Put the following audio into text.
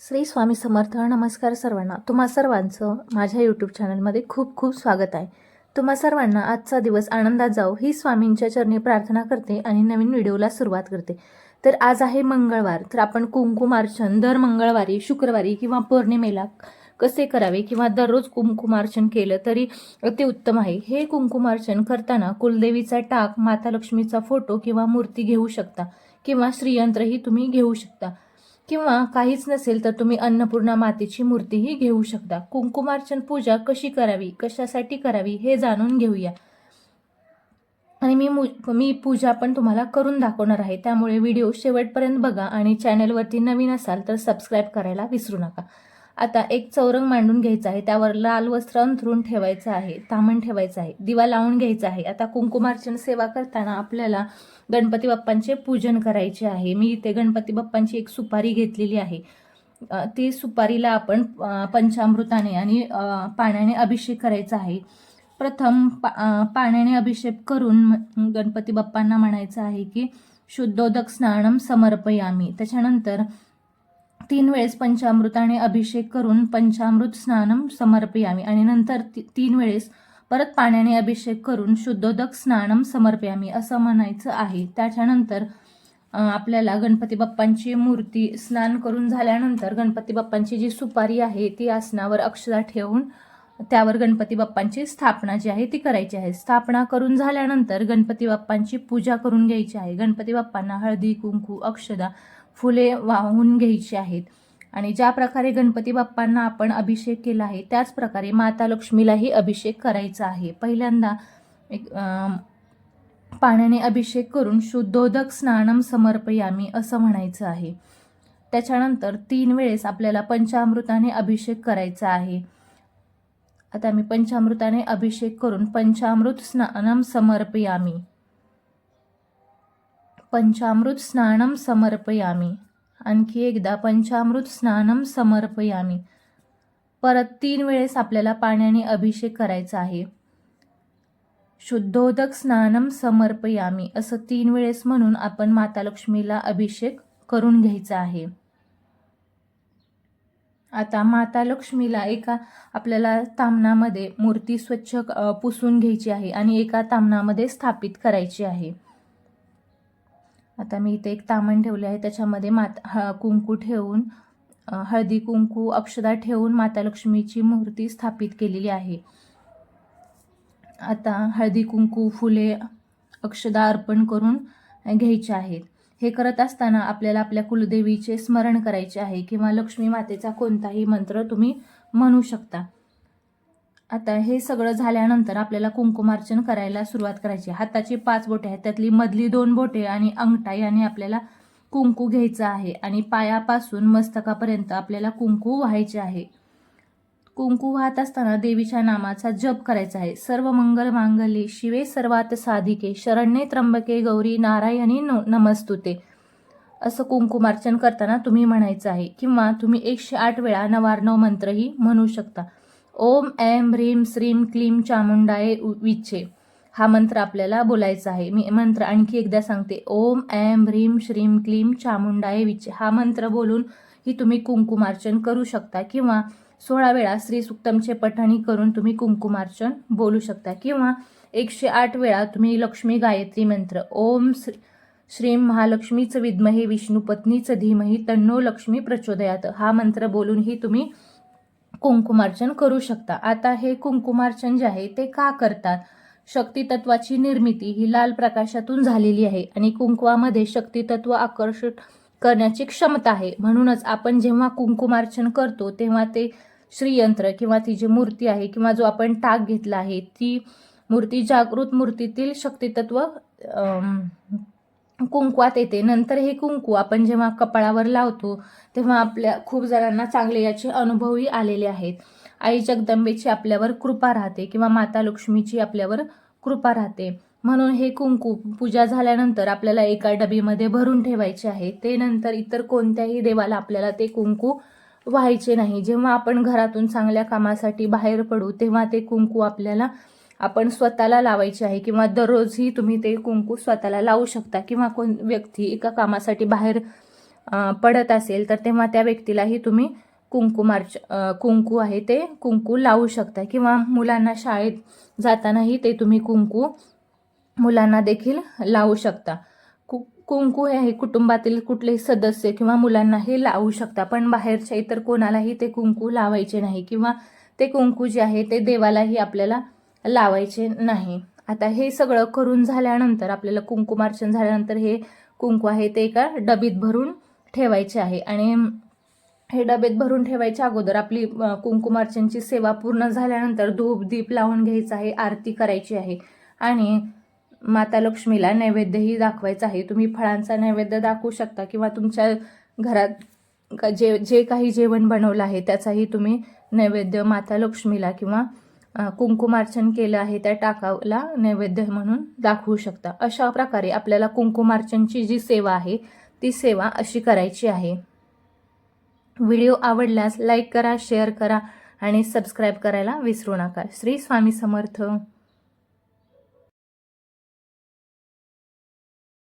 श्री स्वामी समर्थ नमस्कार सर्वांना. तुम्हा सर्वांचं माझ्या यूट्यूब चॅनलमध्ये खूप खूप स्वागत आहे. तुम्हा सर्वांना आजचा दिवस आनंदात जाओ ही स्वामींच्या चरणी प्रार्थना करते आणि नवीन व्हिडिओला सुरुवात करते. तर आज आहे मंगळवार तर आपण कुंकुमार्चन दर मंगळवारी शुक्रवारी किंवा पौर्णिमेला कसे करावे किंवा दररोज कुंकुमार्चन केलं तरी अति उत्तम आहे. हे कुंकुमार्चन करताना कुलदेवीचा टाक माता लक्ष्मीचा फोटो किंवा मूर्ती घेऊ शकता किंवा श्रीयंत्रही तुम्ही घेऊ शकता. किंवा काहीच नसेल तर तुम्ही अन्नपूर्णा मातेची मूर्तीही घेऊ शकता. कुंकुमार्चन पूजा कशी करावी कशासाठी करावी हे जाणून घेऊया. आणि मी मु- मी पूजा पण तुम्हाला करून दाखवणार आहे. त्यामुळे व्हिडिओ शेवटपर्यंत बघा आणि चॅनलवरती नवीन असाल तर सबस्क्राईब करायला विसरू नका. आता एक चौरंग मांडून घ्यायचा आहे त्यावर लाल वस्त्र अंथरून ठेवायचं आहे तामण ठेवायचं आहे दिवा लावून घ्यायचा आहे. आता कुंकुमार्चन सेवा करताना आपल्याला गणपती बाप्पांचे पूजन करायचे आहे. मी इथे गणपती बाप्पांची एक सुपारी घेतलेली आहे. ती सुपारीला आपण पंचामृताने आणि पाण्याने अभिषेक करायचा आहे. प्रथम पा पाण्याने अभिषेक करून गणपती बाप्पांना म्हणायचं आहे की शुद्धोदक स्नानम समर्पयामी. त्याच्यानंतर तीन वेळेस पंचामृताने अभिषेक करून पंचामृत स्नानम समर्पयामी. आणि नंतर ती- तीन वेळेस परत पाण्याने अभिषेक करून शुद्धोदक स्नानम समर्पयामी असं म्हणायचं आहे. त्याच्यानंतर आपल्याला गणपती बाप्पांची मूर्ती स्नान करून झाल्यानंतर गणपती बाप्पांची जी सुपारी आहे ती आसनावर अक्षरा ठेवून त्यावर गणपती बाप्पांची स्थापना जी आहे ती करायची आहे. स्थापना करून झाल्यानंतर गणपती बाप्पांची पूजा करून घ्यायची आहे. गणपती बाप्पांना हळदी कुंकू अक्षदा फुले वाहून घ्यायची आहेत. आणि ज्या प्रकारे गणपती बाप्पांना आपण अभिषेक केला आहे त्याच प्रकारे माता लक्ष्मीलाही अभिषेक करायचा आहे. पहिल्यांदा एक पाण्याने अभिषेक करून शुद्धोदक स्नानम समर्पयामी असं म्हणायचं आहे. त्याच्यानंतर तीन वेळेस आपल्याला पंचामृताने अभिषेक करायचा आहे. आता मी पंचामृताने अभिषेक करून पंचामृत स्नानम समर्पयामी. पंचामृत स्नानम समर्पयामी. आणखी एकदा पंचामृत स्नानम समर्पयामी. परत तीन वेळेस आपल्याला पाण्याने अभिषेक करायचा आहे. शुद्धोदक स्नानम समर्पयामी. असं तीन वेळेस म्हणून आपण माता लक्ष्मीला अभिषेक करून घ्यायचा आहे. आता माता लक्ष्मीला एका आपल्याला तामणामध्ये मूर्ती स्वच्छ पुसून घ्यायची आहे आणि एका तामणामध्ये स्थापित करायची आहे. आता मी इथे एक तामण ठेवले आहे. त्याच्यामध्ये मात ह कुंकू ठेवून हळदी कुंकू अक्षदा ठेवून माता लक्ष्मीची मूर्ती स्थापित केलेली आहे. आता हळदी कुंकू फुले अक्षदा अर्पण करून घ्यायचे आहेत. हे करत असताना आपल्याला आपल्या कुलदेवीचे स्मरण करायचे आहे किंवा लक्ष्मी मातेचा कोणताही मंत्र तुम्ही म्हणू शकता. आता हे सगळं झाल्यानंतर आपल्याला कुंकुमार्चन करायला सुरुवात करायची. हाताची पाच बोटे आहेत. त्यातली मधली दोन बोटे आणि अंगठा याने आपल्याला कुंकू घ्यायचं आहे. आणि पायापासून मस्तकापर्यंत आपल्याला कुंकू व्हायचे आहे. कुंकू वाहत असताना देवीच्या नामाचा जप करायचा आहे. सर्व मंगल मांगल्ये शिवे सर्वात साधिके शरण्ये त्र्यंबके गौरी नारायणी नमस्तुते. असं कुंकुमार्चन करताना तुम्ही म्हणायचं आहे किंवा तुम्ही एकशे आठ वेळा नवार्णव मंत्रही म्हणू शकता. ओम ऐम ह्रीम श्रीम क्लीम चामुंडाये उ- विच्छे. हा मंत्र आपल्याला बोलायचा आहे. मी मंत्र आणखी एकदा सांगते. ओम ऐम ह्रीम श्रीम क्लीम चामुंडाये विच्छे. हा मंत्र बोलून ही तुम्ही कुंकुमार्चन करू शकता किंवा सोळा वेळा श्री सुक्तमचे पठणी करून तुम्ही कुंकुमार्चन बोलू शकता किंवा एकशे आठ वेळा तुम्ही लक्ष्मी गायत्री मंत्र. ओम श्री श्रीम महालक्ष्मीच विद्महे विष्णुपत्नीच धीमही तन्नो लक्ष्मी प्रचोदयात. हा मंत्र बोलूनही तुम्ही कुंकुमार्चन करू शकता. आता हे कुंकुमार्चन जे आहे ते का करतात? शक्ती तत्वाची निर्मिती ही लाल प्रकाशातून झालेली आहे आणि कुंकवामध्ये शक्ती तत्व आकर्षित करण्याची क्षमता आहे. म्हणूनच आपण जेव्हा कुंकुमार्चन करतो तेव्हा ते श्रीयंत्र किंवा ती जी मूर्ती आहे किंवा जो आपण टाक घेतला आहे ती मूर्ती जागृत मूर्तीतील शक्तितत्व कुंकवात येते नंतर हे कुंकू आपण जेव्हा कपाळावर लावतो तेव्हा आपल्या खूप जणांना चांगले याचे अनुभवही आलेले आहेत. आई जगदंबेची आपल्यावर कृपा राहते किंवा माता लक्ष्मीची आपल्यावर कृपा राहते. म्हणून हे कुंकू पूजा झाल्यानंतर आपल्याला एका डबीमध्ये भरून ठेवायचे आहे. ते नंतर इतर कोणत्याही देवाला आपल्याला ते कुंकू व्हायचे नाही. जेव्हा आपण घरातून चांगल्या कामासाठी बाहेर पडू तेव्हा ते कुंकू आपल्याला आपण स्वतःला लावायचे आहे किंवा दररोजही तुम्ही ते कुंकू स्वतःला लावू शकता किंवा कोण व्यक्ती एका कामासाठी बाहेर पडत असेल तर तेव्हा त्या व्यक्तीलाही तुम्ही कुंकू मार्च कुंकू आहे ते कुंकू लावू शकता किंवा मुलांना शाळेत जातानाही ते तुम्ही कुंकू मुलांना देखील लावू शकता. कु कुंकू हे कुटुंबातील कुठलेही सदस्य किंवा मुलांनाही लावू शकता पण बाहेरच्या इतर कोणालाही ते कुंकू लावायचे नाही किंवा ते कुंकू जे आहे ते देवालाही आपल्याला लावायचे नाही. आता हे सगळं करून झाल्यानंतर आपल्याला कुंकुमार्चन झाल्यानंतर हे कुंकू आहे ते एका डबीत भरून ठेवायचे आहे. आणि हे डबेत भरून ठेवायच्या अगोदर आपली कुंकुमार्चनची सेवा पूर्ण झाल्यानंतर धूप दीप लावून घ्यायचं आहे आरती करायची आहे. आणि माता लक्ष्मीला नैवेद्यही दाखवायचा आहे. तुम्ही फळांचा नैवेद्य दाखवू शकता किंवा तुमच्या घरात का- जे जे काही जेवण बनवलं आहे त्याचाही तुम्ही नैवेद्य माता लक्ष्मीला किंवा कुंकुमार्चन केलं आहे त्या टाकाला नैवेद्य म्हणून दाखवू शकता. अशा प्रकारे आपल्याला कुंकुमार्चनची जी सेवा आहे ती सेवा अशी करायची आहे. व्हिडिओ आवडल्यास लाईक करा शेअर करा आणि सबस्क्राईब करायला विसरू नका. श्री स्वामी समर्थ.